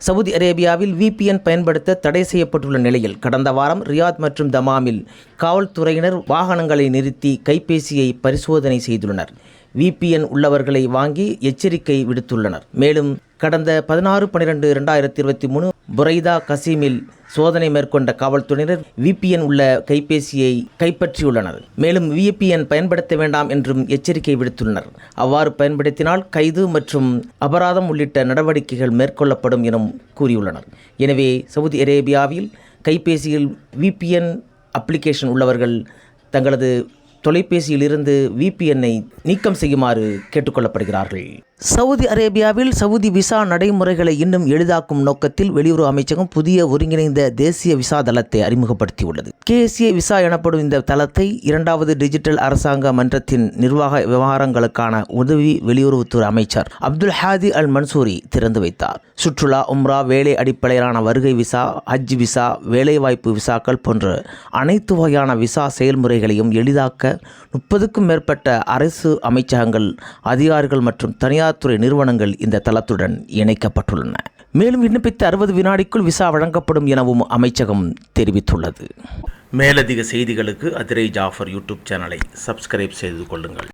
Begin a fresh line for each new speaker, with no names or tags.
Saudi அரேபியாவில் VPN பயன்படுத்த தடை செய்யப்பட்டுள்ள நிலையில் கடந்த வாரம் ரியாத் மற்றும் தமாமில் காவல்துறையினர் வாகனங்களை நிறுத்தி கைபேசியை பரிசோதனை செய்துள்ளனர். விபிஎன் உள்ளவர்களை வாங்கி எச்சரிக்கை விடுத்துள்ளனர். மேலும் கடந்த பதினாறு பனிரெண்டு இரண்டாயிரத்தி இருபத்தி மூணு புரைதா கசீமில் சோதனை மேற்கொண்ட காவல்துறையினர் விபிஎன் உள்ள கைபேசியை கைப்பற்றியுள்ளனர். மேலும் விபிஎன் பயன்படுத்த வேண்டாம் என்றும் எச்சரிக்கை விடுத்துள்ளனர். அவ்வாறு பயன்படுத்தினால் கைது மற்றும் அபராதம் உள்ளிட்ட நடவடிக்கைகள் மேற்கொள்ளப்படும் எனவும் கூறியுள்ளனர். எனவே சவுதி அரேபியாவில் கைபேசியில் விபிஎன் அப்ளிகேஷன் உள்ளவர்கள் தங்களது தொலைபேசியிலிருந்து விபிஎன்னை நீக்கம் செய்யுமாறு கேட்டுக்கொள்ளப்படுகிறார்கள். சவுதி அரேபியாவில் சவுதி விசா நடைமுறைகளை இன்னும் எளிதாக்கும் நோக்கத்தில் வெளியுறவு அமைச்சகம் புதிய ஒருங்கிணைந்த தேசிய விசா தளத்தை அறிமுகப்படுத்தியுள்ளது. கேசிய விசா எனப்படும் இந்த தளத்தை இரண்டாவது டிஜிட்டல் அரசாங்க மன்றத்தின் நிர்வாக விவகாரங்களுக்கான உதவி வெளியுறவுத்துறை அமைச்சர் அப்துல் ஹாதி அல் மன்சூரி திறந்து வைத்தார். சுற்றுலா உம்ரா வேலை அடிப்படையிலான வருகை விசா ஹஜ் விசா வேலைவாய்ப்பு விசாக்கள் போன்ற அனைத்து வகையான விசா செயல்முறைகளையும் எளிதாக்க முப்பதுக்கும் மேற்பட்ட அரசு அமைச்சகங்கள் அதிகாரிகள் மற்றும் தனியார் துறை நிறுவனங்கள் இந்த தளத்துடன் இணைக்கப்பட்டுள்ளன. மேலும் விண்ணப்பித்த அறுபது வினாடிக்குள் விசா வழங்கப்படும் எனவும் அமைச்சகம் தெரிவித்துள்ளது. மேலதிக செய்திகளுக்கு அதிரை ஜாஃபர் யூடியூப் சேனலை சப்ஸ்கிரைப் செய்து கொள்ளுங்கள்.